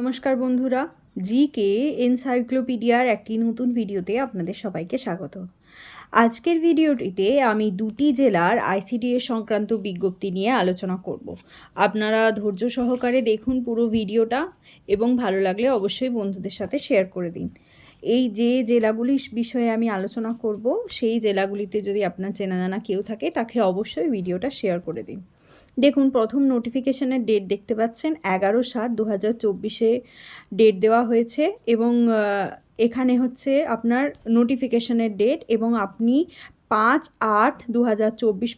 নমস্কার বন্ধুরা জি কে এনসাইক্লোপিডিয়ার একটি নতুন ভিডিওতে আপনাদের সবাইকে স্বাগত। আজকের ভিডিওটিতে আমি দুটি জেলার আইসিডিএস সংক্রান্ত বিজ্ঞপ্তি নিয়ে আলোচনা করব। আপনারা ধৈর্য সহকারে দেখুন পুরো ভিডিওটা এবং ভালো লাগলে অবশ্যই বন্ধুদের সাথে শেয়ার করে দিন। এই যে জেলাগুলি বিষয়ে আমি আলোচনা করব, সেই জেলাগুলিতে যদি আপনার চেনা জানা কেউ থাকে, তাকে অবশ্যই ভিডিওটা শেয়ার করে দিন। দেখুন, প্রথম নোটিফিকেশনের ডেট দেখতে পাচ্ছেন, এগারো সাত দু হাজার চব্বিশে ডেট দেওয়া হয়েছে এবং এখানে হচ্ছে আপনার নোটিফিকেশনের ডেট এবং আপনি পাঁচ আট দু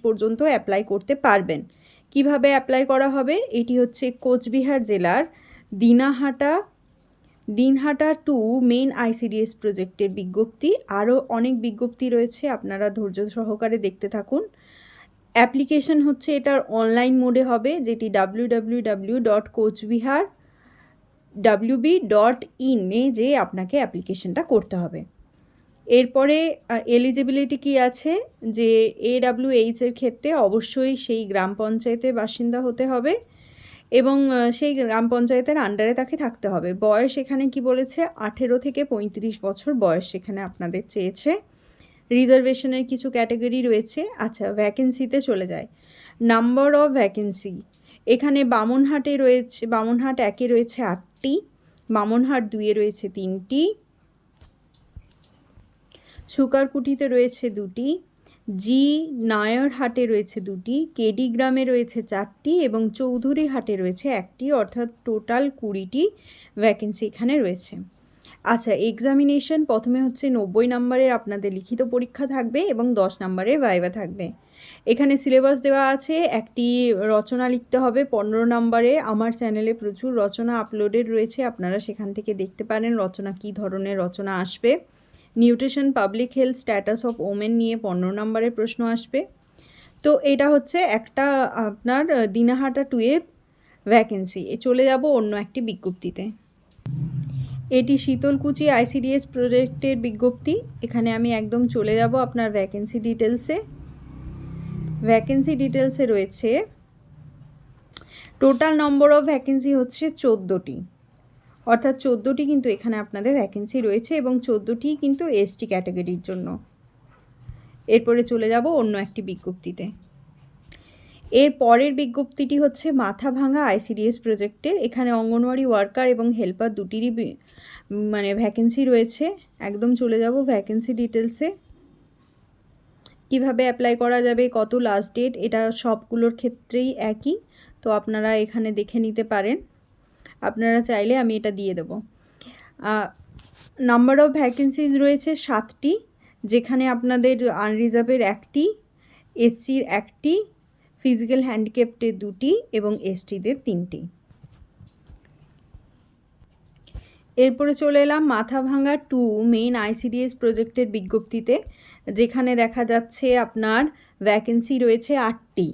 পর্যন্ত অ্যাপ্লাই করতে পারবেন। কীভাবে অ্যাপ্লাই করা হবে? এটি হচ্ছে কোচবিহার জেলার Dinhata, Dinhata two main ICDS প্রজেক্টের বিজ্ঞপ্তি। আরও অনেক বিজ্ঞপ্তি রয়েছে, আপনারা ধৈর্য সহকারে দেখতে থাকুন। অ্যাপ্লিকেশন হচ্ছে এটার অনলাইন মোডে হবে, যেটি W W W dot Coochbehar WB dot ইনে যে আপনাকে অ্যাপ্লিকেশনটা করতে হবে। এরপরে এলিজিবিলিটি কি আছে? যে এ ডাব্লিউ এইচের ক্ষেত্রে অবশ্যই সেই গ্রাম পঞ্চায়েতের বাসিন্দা হতে হবে এবং সেই গ্রাম পঞ্চায়েতের আন্ডারে তাকে থাকতে হবে। বয়স এখানে কি বলেছে? আঠেরো থেকে পঁয়ত্রিশ বছর বয়স সেখানে আপনাদের চেয়েছে। রিজার্ভেশনের কিছু ক্যাটাগরি রয়েছে। আচ্ছা ভ্যাকেন্সিতে চলে যায় নাম্বার অফ ভ্যাকেন্সি এখানে বামনহাটে রয়েছে বামনহাট একে রয়েছে আটটি, বামনহাট দুইয়ে রয়েছে তিনটি সুকারকুটিতে রয়েছে দুটি, জি নায়ারহাটে রয়েছে দুটি কেডি গ্রামে রয়েছে চারটি এবং চৌধুরী হাটে রয়েছে একটি, অর্থাৎ টোটাল কুড়িটি ভ্যাকেন্সি এখানে রয়েছে। আচ্ছা এক্সামিনেশন প্রথমে হচ্ছে নব্বই নম্বরের আপনাদের লিখিত পরীক্ষা থাকবে এবং দশ নম্বরের ভাইভা থাকবে। এখানে সিলেবাস দেওয়া আছে, একটি রচনা লিখতে হবে পনেরো নম্বরে। আমার চ্যানেলে প্রচুর রচনা আপলোডেড রয়েছে, আপনারা সেখান থেকে দেখতে পারেন রচনা কী ধরনের রচনা আসবে। Nutrition public health status of women নিয়ে পনেরো নম্বরের প্রশ্ন আসবে। তো এটা হচ্ছে একটা আপনার দিনাহাটা টুয়ের ভ্যাকেন্সি চলে যাব অন্য একটি বিজ্ঞপ্তিতে। এটি শীতলকুচি আইসিডিএস প্রজেক্টের বিজ্ঞপ্তি। এখানে আমি একদম চলে যাব আপনার ভ্যাকেন্সি ডিটেলসে ভ্যাকেন্সি ডিটেলসে রয়েছে টোটাল নম্বর অফ ভ্যাকেন্সি হচ্ছে চোদ্দোটি। অর্থাৎ চোদ্দোটি কিন্তু এখানে আপনাদের ভ্যাকেন্সি রয়েছে এবং চোদ্দোটি কিন্তু এসটি ক্যাটাগরির জন্য। এরপরে চলে যাব অন্য একটি বিজ্ঞপ্তিতে। এর পরের বিজ্ঞপ্তিটি হচ্ছে মাথা ভাঙা আইসিডিএস প্রজেক্টের। এখানে অঙ্গনওয়াড়ি ওয়ার্কার এবং হেল্পার দুটিরই মানে ভ্যাকেন্সি রয়েছে। একদম চলে যাব ভ্যাকেন্সি ডিটেলসে। কীভাবে অ্যাপ্লাই করা যাবে, কত লাস্ট ডেট, এটা সবগুলোর ক্ষেত্রেই একই। তো আপনারা এখানে দেখে নিতে পারেন। আপনারা চাইলে আমি এটা দিয়ে দেবো। নাম্বার অফ ভ্যাকেন্সিজ রয়েছে সাতটি, যেখানে আপনাদের আনরিজার্ভের একটি এসসির একটি ফিজিক্যাল হ্যান্ডিক্যাপ্টের দুটি এবং এসটিদের তিনটি। এরপরে চলে এলাম মাথা ভাঙা টু মেন আইসিডিএস প্রজেক্টের বিজ্ঞপ্তিতে, যেখানে দেখা যাচ্ছে আপনার ভ্যাকেন্সি রয়েছে আটটি।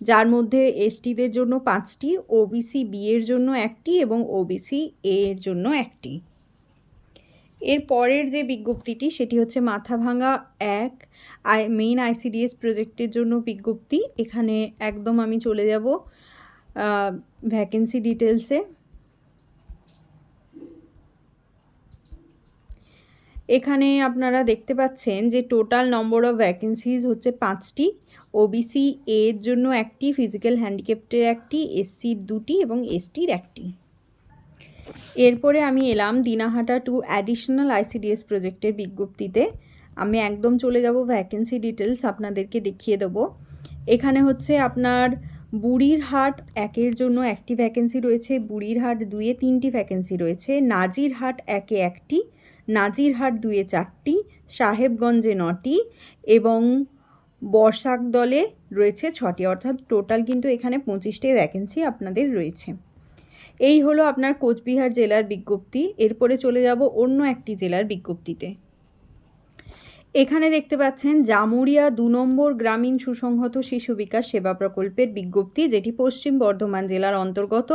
যার মধ্যে এসটিদের জন্য পাঁচটি ওবিসি বি এর জন্য একটি এবং ওবিসি এ এর জন্য একটি। এর পরের যে বিজ্ঞপ্তিটি, সেটি হচ্ছে মাথাভাঙা এক আই মেইন আইসিডিএস প্রজেক্টের জন্য বিজ্ঞপ্তি। এখানে একদম আমি চলে যাব ভ্যাকেন্সি ডিটেলসে এখানে আপনারা দেখতে পাচ্ছেন যে টোটাল নম্বর অফ ভ্যাকেন্সিজ হচ্ছে পাঁচটি। ওবিসি এর জন্য একটি ফিজিক্যাল হ্যান্ডিক্যাপ্টের একটি এসসির দুটি এবং এসটির একটি। এরপরে আমি এলাম দিনাহাটা টু অ্যাডিশনাল আইসিডিএস প্রজেক্টের বিজ্ঞপ্তিতে। আমি একদম চলে যাব ভ্যাকেন্সি ডিটেলস আপনাদেরকে দেখিয়ে দেবো। এখানে হচ্ছে আপনার বুড়িরহাট একের জন্য একটি ভ্যাকেন্সি রয়েছে, বুড়িরহাট দুয়ে তিনটি ভ্যাকেন্সি রয়েছে, নাজিরহাট একে একটি, নাজিরহাট দুয়ে চারটি, সাহেবগঞ্জে নটি এবং বর্ষাক দলে রয়েছে ছটি। অর্থাৎ টোটাল কিন্তু এখানে পঁচিশটি ভ্যাকেন্সি আপনাদের রয়েছে। এই হলো আপনার কোচবিহার জেলার বিজ্ঞপ্তি। এরপরে চলে যাব অন্য একটি জেলার বিজ্ঞপ্তিতে। এখানে দেখতে পাচ্ছেন, জামুরিয়া দু নম্বর গ্রামীণ সুসংহত শিশু বিকাশ সেবা প্রকল্পের বিজ্ঞপ্তি, যেটি পশ্চিম বর্ধমান জেলার অন্তর্গত।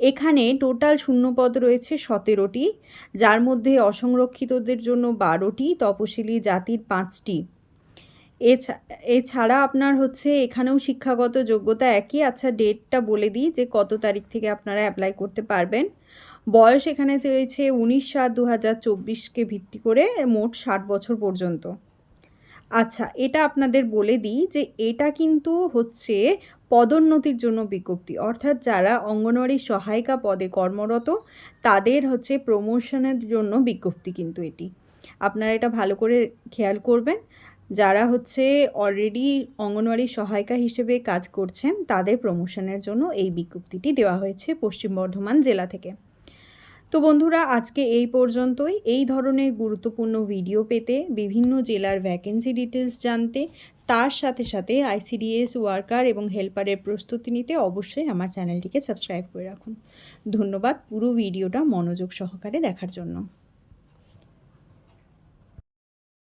এখানে টোটাল শূন্যপদ রয়েছে সতেরোটি, যার মধ্যে অসংরক্ষিতদের জন্য বারোটি, তপশিলি জাতির পাঁচটি। এছাড়া আপনার হচ্ছে এখানেও শিক্ষাগত যোগ্যতা একই। আচ্ছা ডেটটা বলে দিই যে কত তারিখ থেকে আপনারা অ্যাপ্লাই করতে পারবেন। বয়স এখানে চেয়েছে উনিশ সাত দু হাজার চব্বিশকে ভিত্তি করে মোট ষাট বছর পর্যন্ত। আচ্ছা এটা আপনাদের বলে দিই যে এটা কিন্তু হচ্ছে পদোন্নতির জন্য বিজ্ঞপ্তি। অর্থাৎ যারা অঙ্গনওয়াড়ি সহায়িকা পদে কর্মরত, তাদের হচ্ছে প্রমোশনের জন্য বিজ্ঞপ্তি কিন্তু এটি। আপনারা এটা ভালো করে খেয়াল করবেন। যারা হচ্ছে অলরেডি অঙ্গনওয়াড়ি সহায়িকা হিসেবে কাজ করছেন, তাদের প্রমোশনের জন্য এই বিজ্ঞপ্তিটি দেওয়া হয়েছে পশ্চিম বর্ধমান জেলা থেকে। তো বন্ধুরা, আজকে এই পর্যন্তই। এই ধরনের গুরুত্বপূর্ণ ভিডিও পেতে বিভিন্ন জেলার ভ্যাকেন্সি ডিটেলস জানতে, তার সাথে সাথে আইসিডিএস ওয়ার্কার এবং হেল্পারের প্রস্তুতি নিতে অবশ্যই আমার চ্যানেলটিকে সাবস্ক্রাইব করে রাখুন। ধন্যবাদ পুরো ভিডিওটা মনোযোগ সহকারে দেখার জন্য।